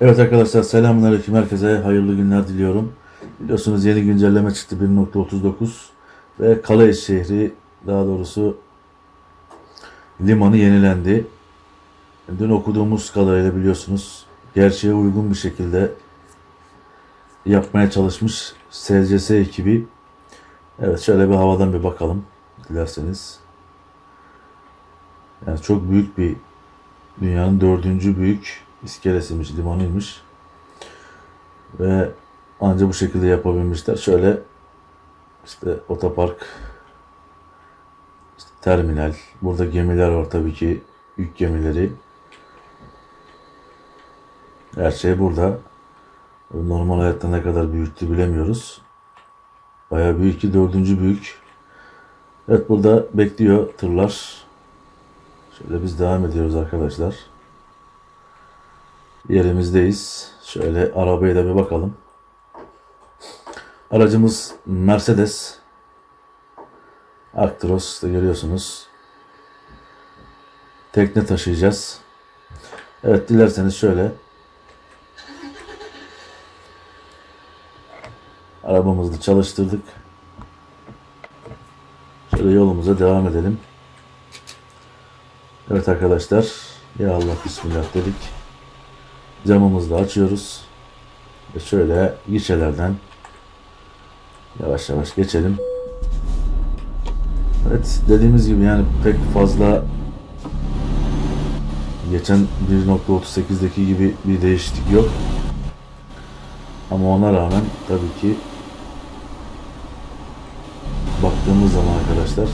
Evet arkadaşlar selamünaleyküm herkese hayırlı günler diliyorum. Biliyorsunuz yeni güncelleme çıktı 1.39 ve Calais şehri daha doğrusu limanı yenilendi. Dün okuduğumuz kadarıyla biliyorsunuz gerçeğe uygun bir şekilde yapmaya çalışmış SCS ekibi. Evet şöyle bir havadan bir bakalım dilerseniz. Yani çok büyük bir dünyanın dördüncü büyük iskelesiymiş, limanıymış. Ve anca bu şekilde yapabilmişler. Şöyle işte otopark, işte terminal, burada gemiler var tabii ki, yük gemileri. Her şey burada. Normal hayatta ne kadar büyüktü bilemiyoruz. Bayağı büyük ki dördüncü büyük. Evet burada bekliyor tırlar. Şöyle biz devam ediyoruz arkadaşlar. Yerimizdeyiz. Şöyle arabaya da bir bakalım. Aracımız Mercedes. Actros işte görüyorsunuz. Tekne taşıyacağız. Evet dilerseniz şöyle. Arabamızı çalıştırdık. Şöyle yolumuza devam edelim. Evet arkadaşlar. Ya Allah Bismillah dedik. Camımızı da açıyoruz. Ve şöyle gişelerden yavaş yavaş geçelim. Evet dediğimiz gibi yani pek fazla geçen 1.38'deki gibi bir değişiklik yok. Ama ona rağmen tabii ki baktığımız zaman arkadaşlar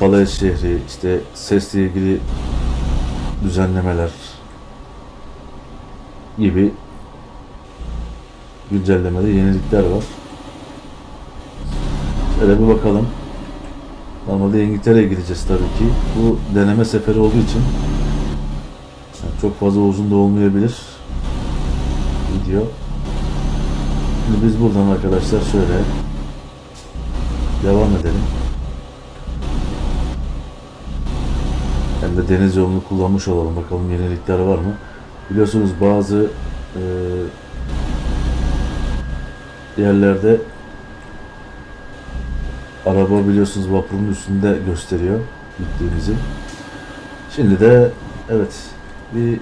Calais şehri, işte sesle ilgili düzenlemeler gibi güncellemede yenilikler var. Şöyle bir bakalım. Normalde İngiltere'ye gideceğiz tabii ki. Bu deneme seferi olduğu için yani çok fazla uzun da olmayabilir video. Şimdi biz buradan arkadaşlar şöyle devam edelim. De deniz yolunu kullanmış olalım. Bakalım yenilikler var mı? Biliyorsunuz bazı e, yerlerde araba biliyorsunuz vapurun üstünde gösteriyor gittiğimizi. Şimdi de evet bir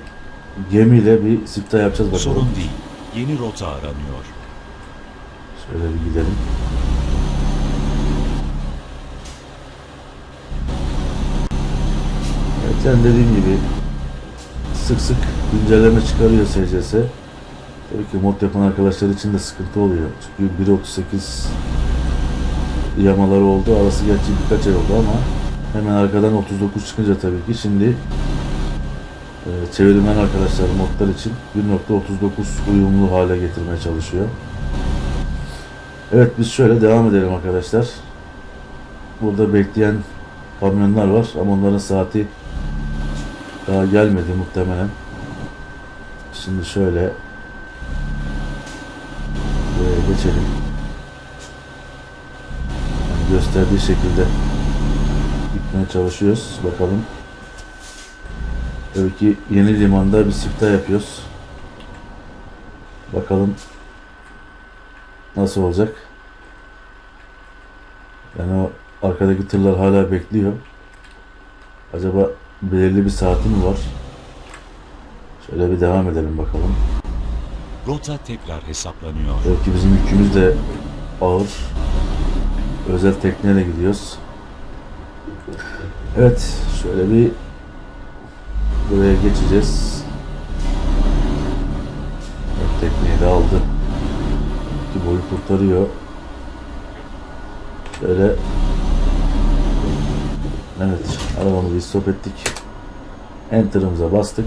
gemiyle bir sipta yapacağız bakalım. Sorun değil. Yeni rota aranıyor. Şöyle bir gidelim. Evet yani dediğim gibi sık sık güncelleme çıkarıyor SCS. Tabii ki mod yapan arkadaşlar için de sıkıntı oluyor. Çünkü 1.38 yamaları oldu. Arası gerçi birkaç ay oldu ama hemen arkadan 39 çıkınca tabii ki şimdi e, çevirmen arkadaşlar modlar için 1.39 uyumlu hale getirmeye çalışıyor. Evet biz şöyle devam edelim arkadaşlar. Burada bekleyen kamyonlar var ama onların saati daha gelmedi muhtemelen. Şimdi şöyle buraya geçelim. Gösterdiği şekilde gitmeye çalışıyoruz. Bakalım. Tabii ki yeni limanda bir siftah yapıyoruz. Bakalım nasıl olacak? Yani o arkadaki tırlar hala bekliyor. Acaba belirli bir saati mi var? Şöyle bir devam edelim bakalım. Rota tekrar hesaplanıyor. Belki bizim yükümüz de ağır. Özel tekneyle gidiyoruz. Evet, şöyle bir buraya geçeceğiz. Evet, tekneyi de aldı. Ki boyu kurtarıyor. Şöyle Evet, arabamızı stop ettik. Enter'ımıza bastık.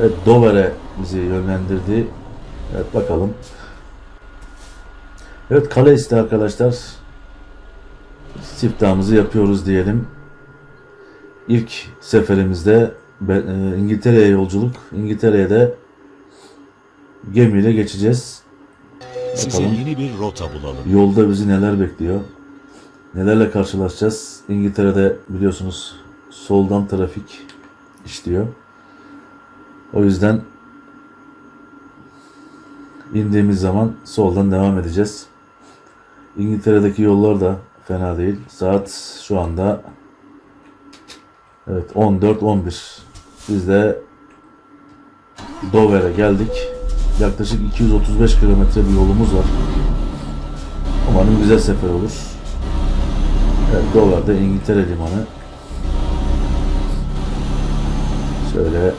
Evet, Dover'e bizi yönlendirdi. Evet, bakalım. Evet, Kaleis'te arkadaşlar siftahımızı yapıyoruz diyelim. İlk seferimizde e, İngiltere'ye yolculuk. İngiltere'ye de gemiyle geçeceğiz. Size Bakalım. yeni bir rota bulalım. Yolda bizi neler bekliyor? Nelerle karşılaşacağız? İngiltere'de biliyorsunuz soldan trafik işliyor. O yüzden indiğimiz zaman soldan devam edeceğiz. İngiltere'deki yollar da fena değil. Saat şu anda evet 14-11. Biz de Dover'e geldik. Yaklaşık 235 kilometre bir yolumuz var. Umarım güzel sefer olur. Evet, Dover'de İngiltere limanı. Şöyle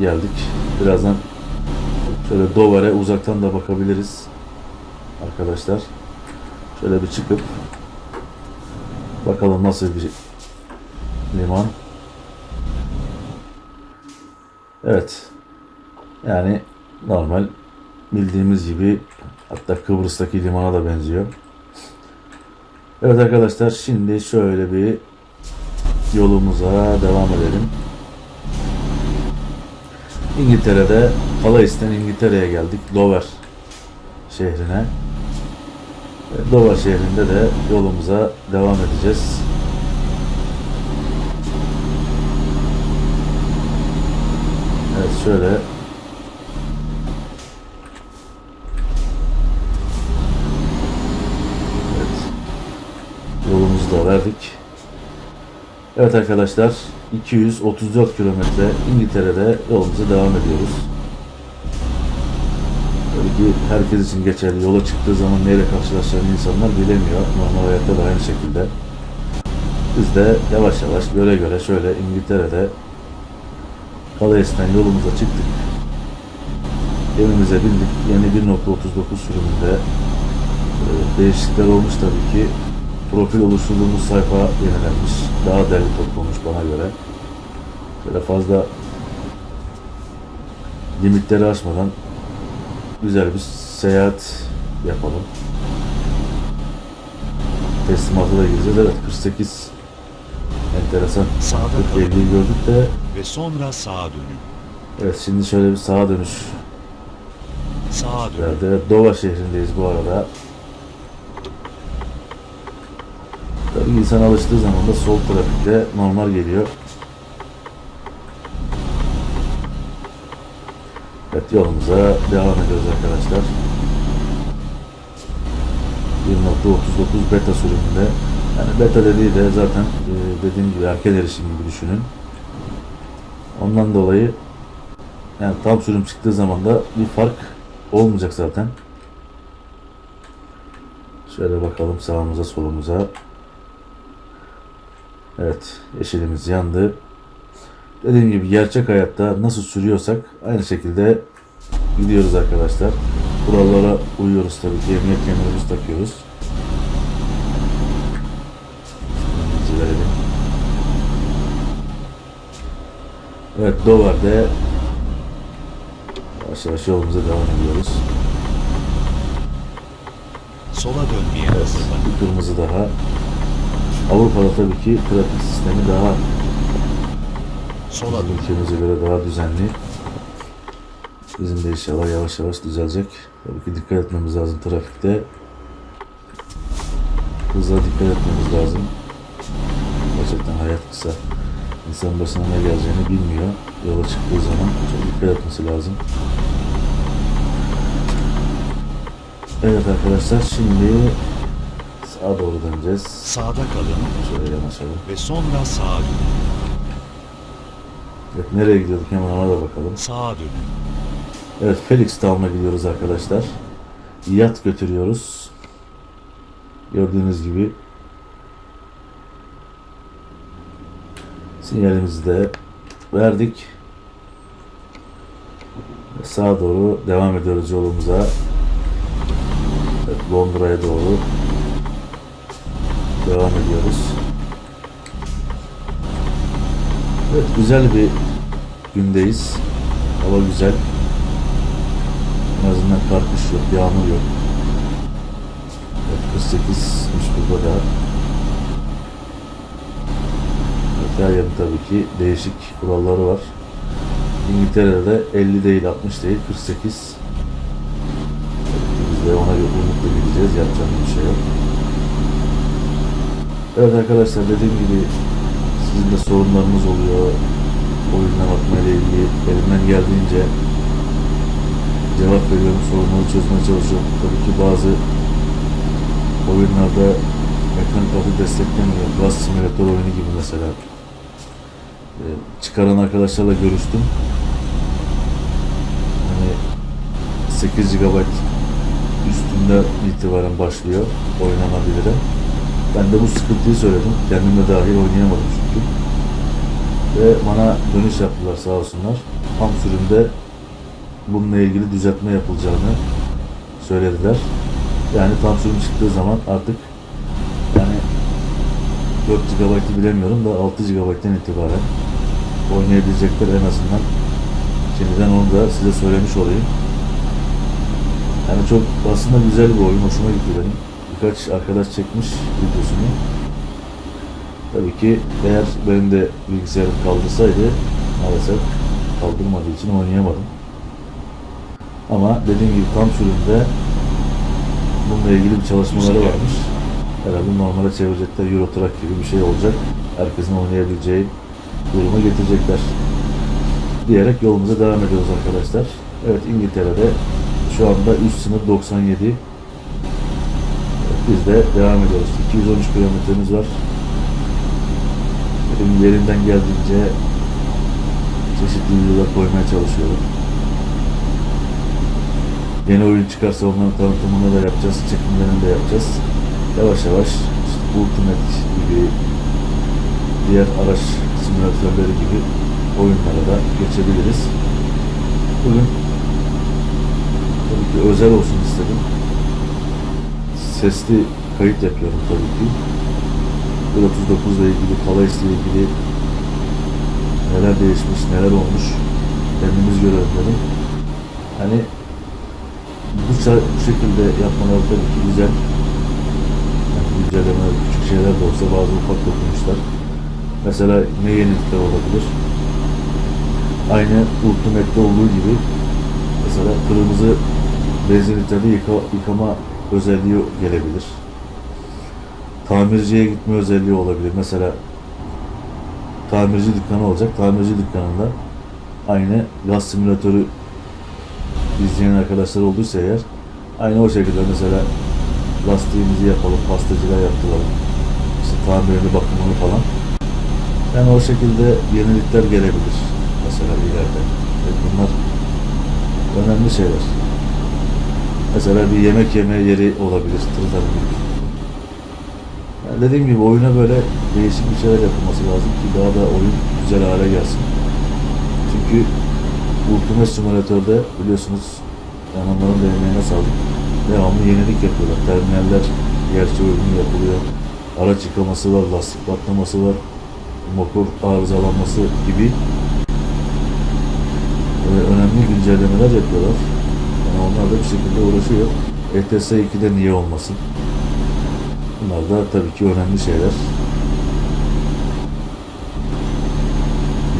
geldik. Birazdan şöyle Dover'e uzaktan da bakabiliriz. Arkadaşlar. Şöyle bir çıkıp bakalım nasıl bir liman. Evet. Yani normal bildiğimiz gibi hatta Kıbrıs'taki limana da benziyor. Evet arkadaşlar şimdi şöyle bir yolumuza devam edelim. İngiltere'de Calais''ten İngiltere'ye geldik. Dover şehrine. Ve Dover şehrinde de yolumuza devam edeceğiz. Evet şöyle Evet. Yolumuzu da verdik. Evet arkadaşlar 234 kilometre İngiltere'de yolumuza devam ediyoruz. Tabii ki herkes için geçerli. Yola çıktığı zaman neyle karşılaşacağını insanlar bilemiyor. Normal hayatta da aynı şekilde. Biz de yavaş yavaş göre göre şöyle İngiltere'de Calais''ten yolumuza çıktık. Evimize bindik. Yeni 1.39 sürümünde e, değişiklikler olmuş tabii ki. Profil oluşturduğumuz sayfa yenilenmiş. Daha derli toplu olmuş bana göre. Böyle fazla limitleri aşmadan güzel bir seyahat yapalım. Teslimata da gireceğiz. Evet 48 enteresan. Sağda 40 kalın gördük de ve sonra sağa dönün. evet şimdi şöyle bir sağa dönüş Sağa dönün. Evet, Dova şehrindeyiz bu arada. Tabii insan alıştığı zaman da sol trafikte normal geliyor. Evet yolumuza devam ediyoruz arkadaşlar. 1.39 beta sürümünde. Yani beta dediği de zaten e, dediğim gibi erken erişim gibi düşünün. Ondan dolayı yani tam sürüm çıktığı zaman da bir fark olmayacak zaten. Şöyle bakalım sağımıza solumuza. Evet yeşilimiz yandı. Dediğim gibi gerçek hayatta nasıl sürüyorsak aynı şekilde gidiyoruz arkadaşlar. Kurallara uyuyoruz tabii ki. Emniyet kemerimizi takıyoruz. Evet Dover'de yavaş yavaş yolumuza devam ediyoruz. Sola dönmeye hazırlanın. Bir kırmızı daha. Avrupa'da tabii ki trafik sistemi daha Sola ülkemize göre daha düzenli. Bizim de inşallah yavaş yavaş düzelecek. Tabii ki dikkat etmemiz lazım trafikte. Hıza dikkat etmemiz lazım. Gerçekten hayat kısa. İnsan başına ne geleceğini bilmiyor. Yola çıktığı zaman çok dikkat etmesi lazım. Evet arkadaşlar şimdi sağa doğru döneceğiz. Sağda kalın Şöyle yanaşalım. ve sonra sağa dönün. Evet nereye gidiyorduk hemen ona da bakalım. Sağa dönün. Evet Felix Town'a gidiyoruz arkadaşlar. Yat götürüyoruz. Gördüğünüz gibi sinyalimizi de verdik. Ve sağa doğru devam ediyoruz yolumuza. Evet, Londra'ya doğru devam ediyoruz. Evet güzel bir gündeyiz. Hava güzel. En azından kar kış yok, yağmur yok. Evet, 48'miş burada da. Evet, her yerin tabii ki değişik kuralları var. İngiltere'de 50 değil, 60 değil, 48. Evet, Biz de ona göre umutla gideceğiz. Yapacağımız bir şey yok. Evet arkadaşlar dediğim gibi sizin de sorunlarınız oluyor. Oyununa bakmayla ilgili elimden geldiğince cevap veriyorum. Sorunları çözmeye çalışıyorum. Tabii ki bazı oyunlarda ekran kartı desteklemiyor. Gaz simülatör oyunu gibi mesela. Ee, çıkaran arkadaşlarla görüştüm. Hani 8 GB üstünde itibaren başlıyor oynanabilir. Ben de bu sıkıntıyı söyledim. Kendim de dahil oynayamadım çünkü. Ve bana dönüş yaptılar sağ olsunlar. Tam sürümde bununla ilgili düzeltme yapılacağını söylediler. Yani tam sürüm çıktığı zaman artık yani 4 GB'ı bilemiyorum da 6 GB'den itibaren oynayabilecekler en azından. Şimdiden onu da size söylemiş olayım. Yani çok aslında güzel bir oyun. Hoşuma gitti benim. Birkaç arkadaş çekmiş videosunu. Tabii ki eğer benim de bilgisayarım kaldırsaydı maalesef kaldırmadığı için oynayamadım. Ama dediğim gibi tam sürümde bununla ilgili bir çalışmaları varmış. Herhalde normale çevirecekler Euro Truck gibi bir şey olacak. Herkesin oynayabileceği duruma getirecekler. Diyerek yolumuza devam ediyoruz arkadaşlar. Evet İngiltere'de şu anda üst sınır 97. Biz de devam ediyoruz. 213 kilometremiz var. Benim yerimden geldiğince çeşitli videolar koymaya çalışıyorum. Yeni oyun çıkarsa onların tanıtımını da yapacağız, çekimlerini de yapacağız. Yavaş yavaş işte Ultimate gibi diğer araç simülatörleri gibi oyunlara da geçebiliriz. Bugün tabii ki özel olsun istedim. Sesli kayıt yapıyorum tabii ki. 139 ile ilgili, Palace ile ilgili neler değişmiş, neler olmuş kendimiz görelim. Hani bu, şekilde yapmaları tabii ki güzel. Yani güncellemeler, küçük şeyler de olsa bazı ufak dokunuşlar. Mesela ne yenilikler olabilir? Aynı Ultimate'de olduğu gibi mesela kırmızı benzinlikleri yıka, yıkama özelliği gelebilir. Tamirciye gitme özelliği olabilir. Mesela tamirci dükkanı olacak. Tamirci dükkanında aynı gaz simülatörü izleyen arkadaşlar olduysa eğer aynı o şekilde mesela lastiğimizi yapalım, pastacılar yaptıralım. İşte tamirini, bakımını falan. Yani o şekilde yenilikler gelebilir mesela ileride. Bunlar önemli şeyler. Mesela bir yemek yeme yeri olabilir. Tırdanın yani dediğim gibi oyuna böyle değişik bir şeyler yapılması lazım ki daha da oyun güzel hale gelsin. Çünkü Ultimate Simulator'da biliyorsunuz yani da emeğine sağlık. Devamlı yenilik yapıyorlar. Terminaller gerçi uygun yapılıyor. Araç yıkaması var, lastik patlaması var, motor arızalanması gibi e, önemli güncellemeler yapıyorlar. Yani onlar da bir şekilde uğraşıyor. ETS 2'de niye olmasın? Bunlar da tabii ki önemli şeyler.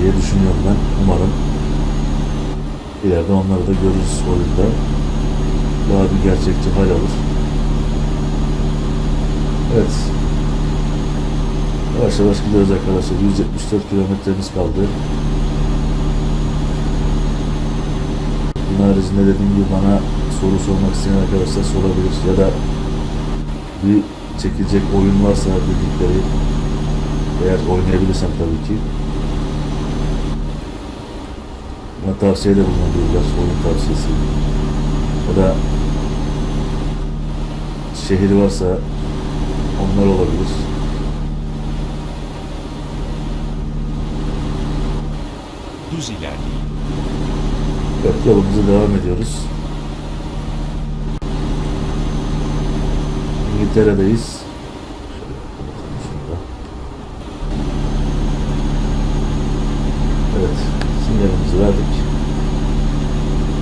diye düşünüyorum ben. Umarım ileride onları da görürüz oyunda. Daha bir gerçekçi hal alır. Evet. Yavaş yavaş gidiyoruz arkadaşlar. 174 kilometremiz kaldı. Bunun haricinde dediğim gibi bana soru sormak isteyen arkadaşlar sorabilir ya da bir çekilecek oyun varsa bildikleri eğer oynayabilirsem tabii ki bana tavsiyede bulunabilirler oyun tavsiyesi ya da şehir varsa onlar olabilir. Düz ilerleyin. Evet yolumuza devam ediyoruz. İngiltere'deyiz. Evet, sinyalimizi verdik.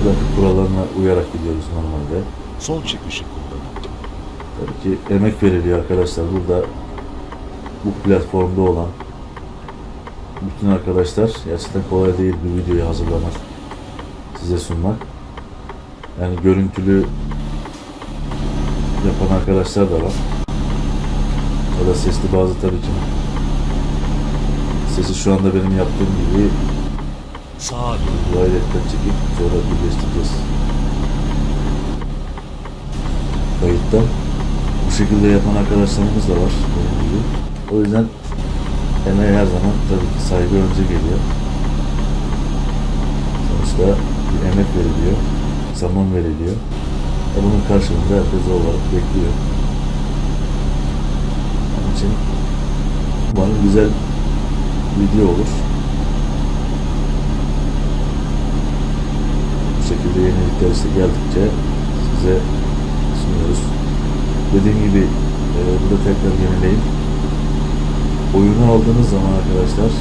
Trafik kurallarına uyarak gidiyoruz normalde. Sol çıkışı kullanın. Tabii ki emek veriliyor arkadaşlar. Burada bu platformda olan bütün arkadaşlar gerçekten kolay değil bir videoyu hazırlamak, size sunmak. Yani görüntülü yapan arkadaşlar da var. Ya da sesli bazı tabii ki. Sesi şu anda benim yaptığım gibi Sağa dön. Gayretten çekip sonra birleştireceğiz. Kayıtta bu şekilde yapan arkadaşlarımız da var benim gibi. O yüzden emeğe her zaman tabii ki saygı önce geliyor. Sonuçta bir emek veriliyor, zaman veriliyor. E bunun karşılığında herkes olarak bekliyor. Onun için umarım güzel video olur. Bu şekilde yenilikler işte geldikçe size sunuyoruz. Dediğim gibi e, burada tekrar yenileyim. Oyunu aldığınız zaman arkadaşlar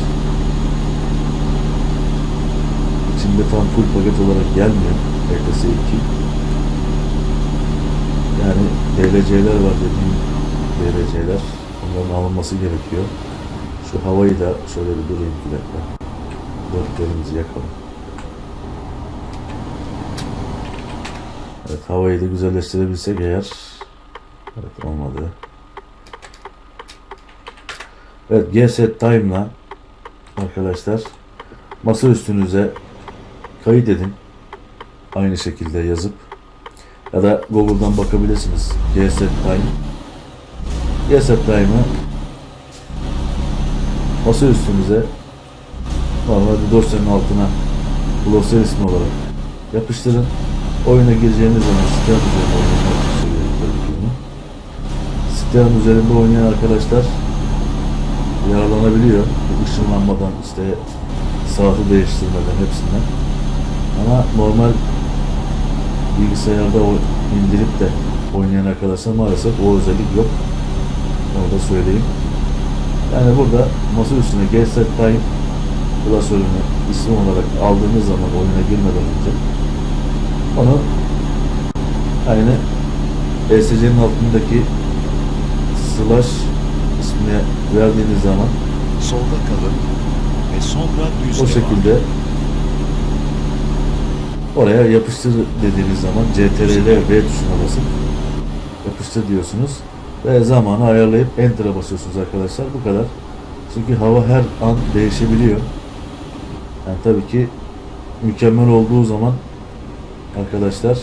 içinde tam full paket olarak gelmiyor RTS 2. Yani DLC'ler var dediğim DLC'ler. Onların alınması gerekiyor. Şu havayı da şöyle bir durayım bir dakika. Dörtlerimizi yakalım. Evet havayı da güzelleştirebilsek eğer. Evet olmadı. Evet GSet Time'la arkadaşlar masa üstünüze kayıt. Aynı şekilde yazıp ya da Google'dan bakabilirsiniz. GSet Time. GSet Time'ı masa üstünüze normal bir dosyanın altına glosser ismi olarak yapıştırın. Oyuna gireceğiniz zaman sistem üzerinde oynamak söylüyorum tabii ki bunu. Üzerinde oynayan arkadaşlar yaralanabiliyor. Bu ışınlanmadan işte saati değiştirmeden hepsinden. Ama normal bilgisayarda o- indirip de oynayan arkadaşlar maalesef o özellik yok. Onu da söyleyeyim. Yani burada masa üstüne GSet Time klasörünü isim olarak aldığınız zaman oyuna girmeden önce onu aynı ESC'nin altındaki slash ismine verdiğiniz zaman Solda kalın ve sonra düz o şekilde oraya yapıştır dediğiniz zaman CTRL V tuşuna basıp yapıştır diyorsunuz ve zamanı ayarlayıp Enter'a basıyorsunuz arkadaşlar bu kadar. Çünkü hava her an değişebiliyor. Yani tabii ki mükemmel olduğu zaman arkadaşlar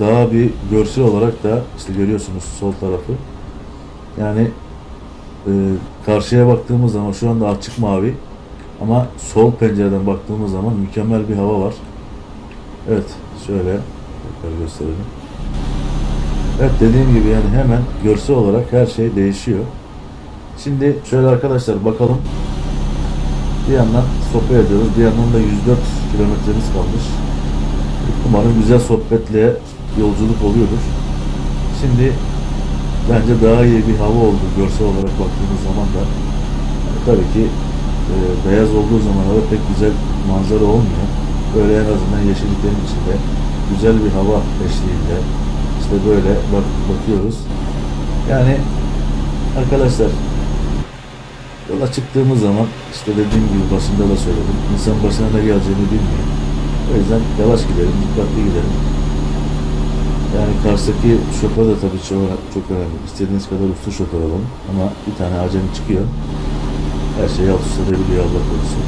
daha bir görsel olarak da işte görüyorsunuz sol tarafı. Yani e, karşıya baktığımız zaman şu anda açık mavi ama sol pencereden baktığımız zaman mükemmel bir hava var. Evet şöyle tekrar gösterelim. Evet dediğim gibi yani hemen görsel olarak her şey değişiyor. Şimdi şöyle arkadaşlar bakalım. Bir yandan sohbet ediyoruz. Bir yandan da 104 kilometremiz kalmış. Umarım güzel sohbetle yolculuk oluyordur. Şimdi bence daha iyi bir hava oldu görsel olarak baktığımız zaman da. Tabii ki e, beyaz olduğu zaman hava pek güzel manzara olmuyor. Böyle en azından yeşilliklerin içinde güzel bir hava eşliğinde işte böyle bak bakıyoruz. Yani arkadaşlar yola çıktığımız zaman işte dediğim gibi başında da söyledim. İnsan başına ne geleceğini bilmiyor. O yüzden yavaş gidelim, dikkatli gidelim. Yani karşıdaki şoför de tabii çok, çok önemli. İstediğiniz kadar usta şoför olun ama bir tane acemi çıkıyor. Her şeyi alt üst edebiliyor Allah korusun.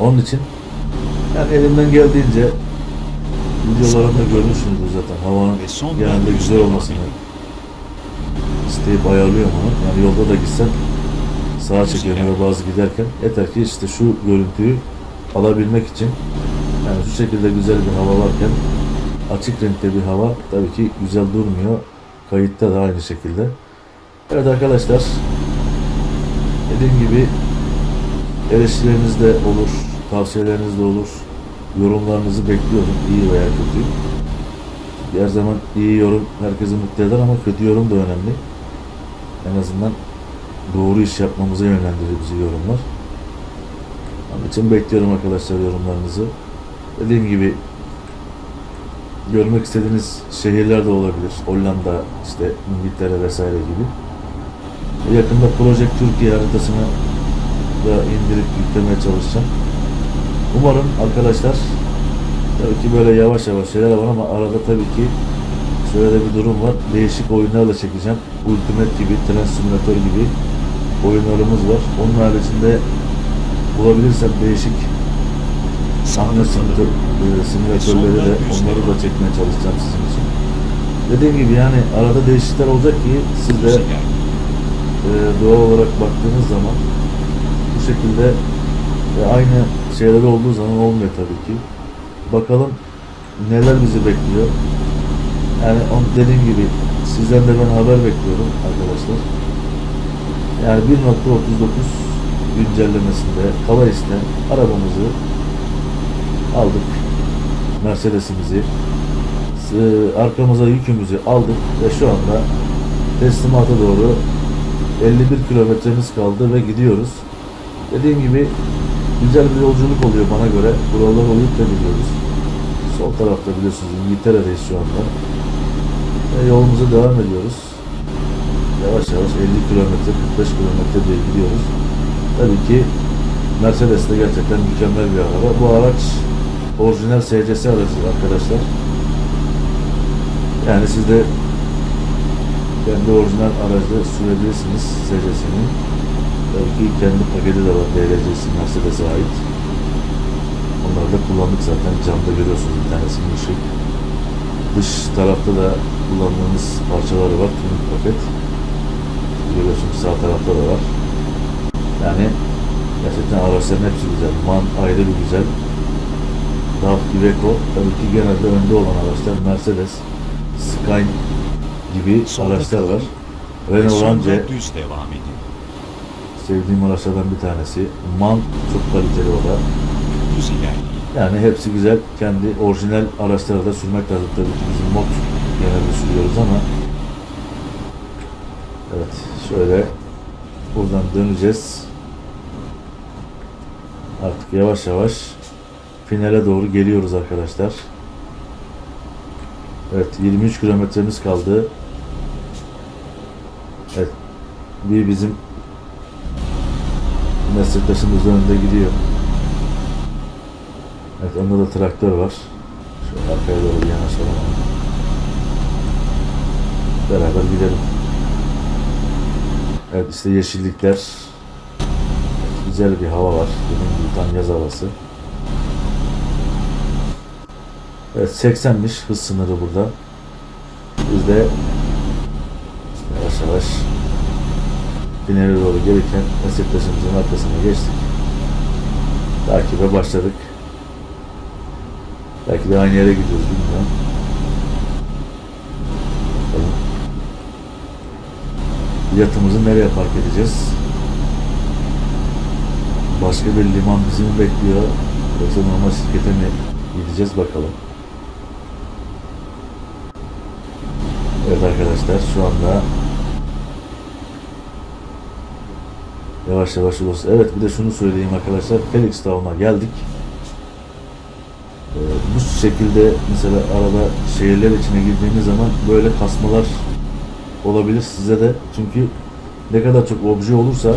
Onun için yani elimden geldiğince videolarımda görmüşsünüzdür zaten havanın Ve sonra genelde güzel olmasını isteyip ayarlıyorum onu. Yani yolda da gitsem sağa çekiyorum ya da bazı giderken yeter ki işte şu görüntüyü alabilmek için yani şu şekilde güzel bir hava varken açık renkte bir hava tabii ki güzel durmuyor. Kayıtta da aynı şekilde. Evet arkadaşlar dediğim gibi eleştirileriniz de olur, tavsiyeleriniz de olur. Yorumlarınızı bekliyorum iyi veya kötü. Her zaman iyi yorum herkesi mutlu eder ama kötü yorum da önemli. En azından doğru iş yapmamıza yönlendirir bizi yorumlar. Onun için bekliyorum arkadaşlar yorumlarınızı. Dediğim gibi görmek istediğiniz şehirler de olabilir. Hollanda, işte İngiltere vesaire gibi. Yakında Project Türkiye haritasını da indirip yüklemeye çalışacağım. Umarım arkadaşlar tabii ki böyle yavaş yavaş şeyler var ama arada tabii ki şöyle bir durum var. Değişik oyunlarla çekeceğim. Ultimate gibi, Tren Simulator gibi oyunlarımız var. Onun haricinde bulabilirsem değişik sahne simülatör, e, simülatörleri de onları da çekmeye çalışacağım sizin için. Dediğim gibi yani arada değişiklikler olacak ki siz de e, doğal olarak baktığınız zaman bu şekilde e, aynı şeyler olduğu zaman olmuyor tabii ki. Bakalım neler bizi bekliyor. Yani on, dediğim gibi sizden de ben haber bekliyorum arkadaşlar. Yani 1.39 güncellemesinde Kalais'te arabamızı aldık. Mercedes'imizi s- arkamıza yükümüzü aldık ve şu anda teslimata doğru 51 kilometremiz kaldı ve gidiyoruz. Dediğim gibi güzel bir yolculuk oluyor bana göre. Buraları uyup da gidiyoruz. Sol tarafta biliyorsunuz İngiltere'deyiz şu anda. Ve yolumuza devam ediyoruz. Yavaş yavaş 50 kilometre, 45 kilometre diye gidiyoruz. Tabii ki Mercedes de gerçekten mükemmel bir araba. Bu araç orijinal SCS aracı arkadaşlar. Yani siz de kendi orijinal aracı sürebilirsiniz SCS'nin. Tabii ki kendi paketi de var DLC'si Mercedes'e ait. Onları da kullandık zaten. Camda görüyorsunuz bir tanesinin ışık. Dış tarafta da kullandığımız parçaları var. Tuning paket. Görüyorsunuz sağ tarafta da var. Yani gerçekten araçların hepsi güzel. MAN ayrı bir güzel. DAF, Iveco tabii ki genelde önde olan araçlar Mercedes, Skyline gibi araçlar var. Renault düz devam edin. Sevdiğim araçlardan bir tanesi. MAN çok kaliteli o da. İlerleyin. Yani hepsi güzel. Kendi orijinal araçları da sürmek lazım. Tabii ki bizim mod genelde sürüyoruz ama Evet şöyle buradan döneceğiz. Artık yavaş yavaş finale doğru geliyoruz arkadaşlar. Evet 23 kilometremiz kaldı. Evet bir bizim meslektaşımız önünde gidiyor. Evet onda da traktör var. Şöyle arkaya doğru bir yanaşalım. Beraber gidelim. Evet işte yeşillikler. Evet, güzel bir hava var. Dediğim gibi tam yaz havası. Evet 80'miş hız sınırı burada. Biz de yavaş yavaş finale doğru gelirken meslektaşımızın arkasına geçtik. Takibe başladık. Belki de aynı yere gidiyoruz bilmiyorum. Bakalım. Yatımızı nereye park edeceğiz? Başka bir liman bizi mi bekliyor? Yoksa normal şirkete mi gideceğiz bakalım. Evet arkadaşlar şu anda yavaş yavaş yoluz. Evet bir de şunu söyleyeyim arkadaşlar. Felix Town'a geldik. Ee, bu şekilde mesela arada şehirler içine girdiğimiz zaman böyle kasmalar olabilir size de. Çünkü ne kadar çok obje olursa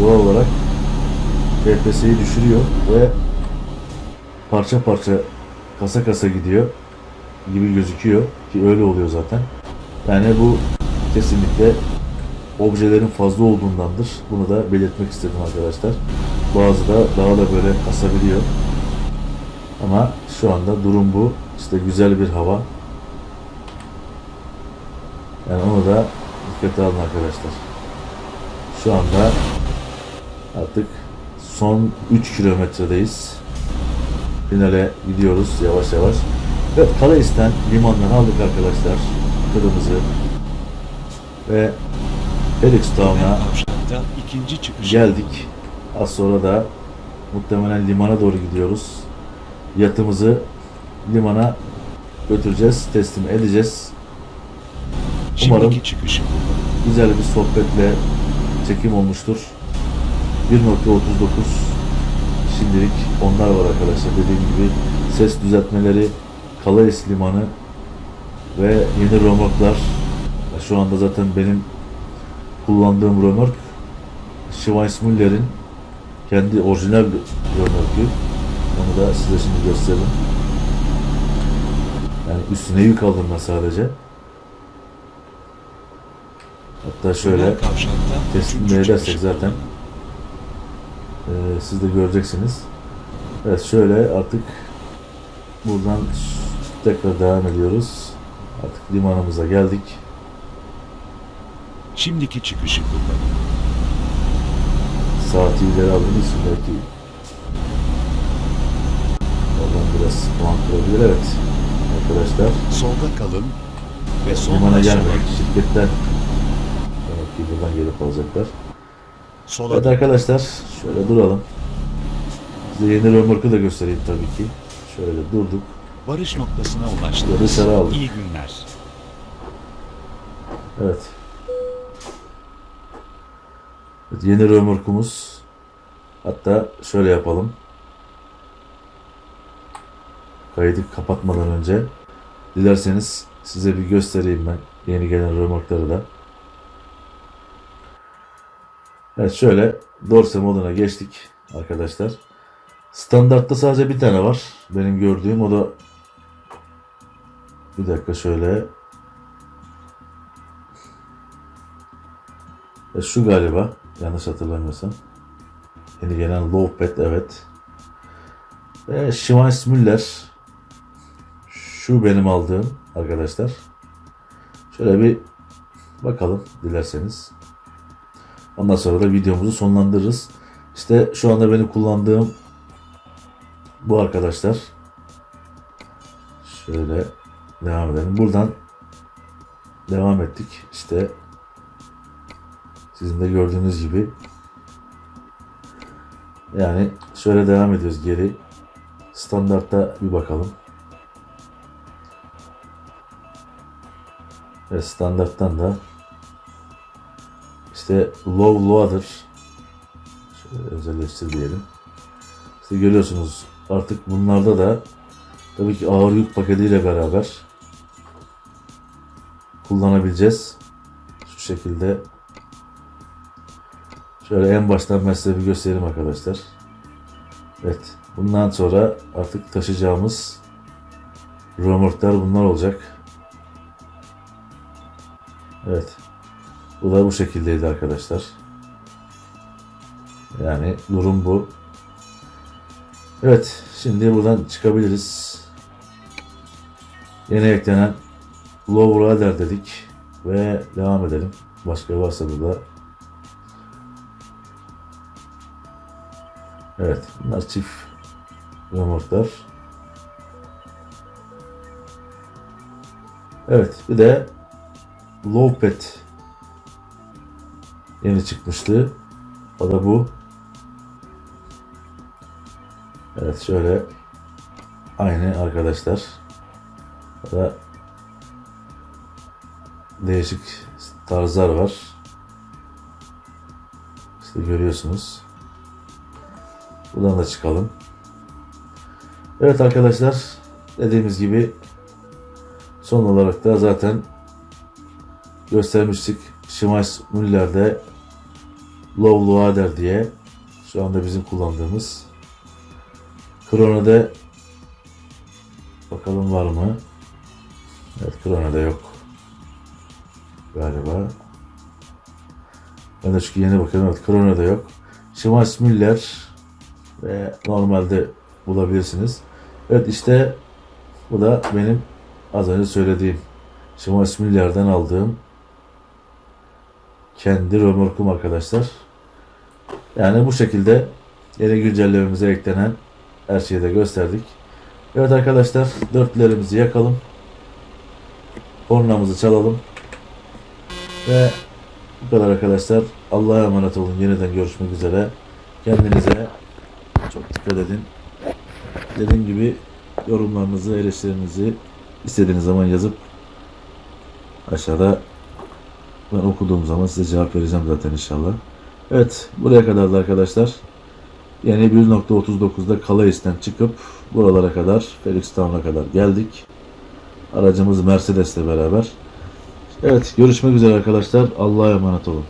doğal olarak FPS'yi düşürüyor ve parça parça kasa kasa gidiyor gibi gözüküyor ki öyle oluyor zaten. Yani bu kesinlikle objelerin fazla olduğundandır. Bunu da belirtmek istedim arkadaşlar. Bazı da daha da böyle kasabiliyor. Ama şu anda durum bu. İşte güzel bir hava. Yani onu da dikkate alın arkadaşlar. Şu anda artık son 3 kilometredeyiz. Finale gidiyoruz yavaş yavaş. Evet Kalais'ten limandan aldık arkadaşlar. Tırımızı. Ve Felix Town'a ikinci çıkış. geldik. Az sonra da muhtemelen limana doğru gidiyoruz. Yatımızı limana götüreceğiz, teslim edeceğiz. Umarım- çıkışı. Güzel bir sohbetle çekim olmuştur. 1.39 şimdilik onlar var arkadaşlar. Dediğim gibi ses düzeltmeleri, Calais Limanı ve yeni römorklar. Şu anda zaten benim kullandığım römork Schweissmüller'in kendi orijinal römorku. Onu da size şimdi göstereyim. Yani üstüne yük ben sadece. Hatta şöyle teslim edersek zaten e, siz de göreceksiniz. Evet şöyle artık buradan tekrar devam ediyoruz. Artık limanımıza geldik. Şimdiki çıkışı kullanın. Saati ileri için belki oradan biraz puan kırabilir. Evet arkadaşlar Solda kalın ve sonra sola, gelmedik. Şirketten demek ki buradan gelip alacaklar. sola Evet arkadaşlar şöyle duralım. Size yeni römorku da göstereyim tabii ki. Şöyle durduk. varış noktasına ulaştınız. dışarı aldık. İyi günler. Evet. Evet, yeni römorkumuz. Hatta şöyle yapalım. Kaydı kapatmadan önce dilerseniz size bir göstereyim ben yeni gelen römorkları da. Evet şöyle dorse moduna geçtik arkadaşlar. Standartta sadece bir tane var. Benim gördüğüm o da bir dakika şöyle E, şu galiba yanlış hatırlamıyorsam. Yeni gelen Lowpad evet. Ve Schweiss Müller şu benim aldığım arkadaşlar. Şöyle bir bakalım dilerseniz. Ondan sonra da videomuzu sonlandırırız. İşte şu anda benim kullandığım bu arkadaşlar. Şöyle devam edelim. Buradan devam ettik. İşte sizin de gördüğünüz gibi. Yani şöyle devam ediyoruz geri. Standartta bir bakalım. Ve standarttan da işte low loader şöyle özelleştir diyelim. İşte görüyorsunuz artık bunlarda da tabii ki ağır yük paketiyle beraber kullanabileceğiz. Şu şekilde Şöyle en baştan ben size bir göstereyim arkadaşlar. Evet. Bundan sonra artık taşıyacağımız römorklar bunlar olacak. Evet. Bu da bu şekildeydi arkadaşlar. Yani durum bu. Evet. Şimdi buradan çıkabiliriz. Yeni eklenen Low Rider dedik. Ve devam edelim. Başka varsa burada Evet, bunlar çift römorklar. Evet, bir de Lowpad yeni çıkmıştı. O da bu. Evet, şöyle aynı arkadaşlar. O da değişik tarzlar var. İşte görüyorsunuz. Buradan da çıkalım. Evet arkadaşlar dediğimiz gibi son olarak da zaten göstermiştik. Schweiss Müller'de Low Loader diye şu anda bizim kullandığımız Krono'da bakalım var mı? Evet Krono'da yok. Galiba. Ben de çünkü yeni bakıyorum. Evet Krono'da yok. Schweiss Müller ve normalde bulabilirsiniz. Evet işte bu da benim az önce söylediğim Schweiss Müller'den aldığım kendi römorkum arkadaşlar. Yani bu şekilde yeni güncellememize eklenen her şeyi de gösterdik. Evet arkadaşlar dörtlerimizi yakalım. Kornamızı çalalım. Ve bu kadar arkadaşlar. Allah'a emanet olun. Yeniden görüşmek üzere. Kendinize çok dikkat edin. Dediğim gibi yorumlarınızı, eleştirilerinizi istediğiniz zaman yazıp aşağıda ben okuduğum zaman size cevap vereceğim zaten inşallah. Evet, buraya kadar da arkadaşlar yeni 1.39'da Calais'ten çıkıp buralara kadar, Felix Town'a kadar geldik. Aracımız Mercedes'le beraber. Evet, görüşmek üzere arkadaşlar. Allah'a emanet olun.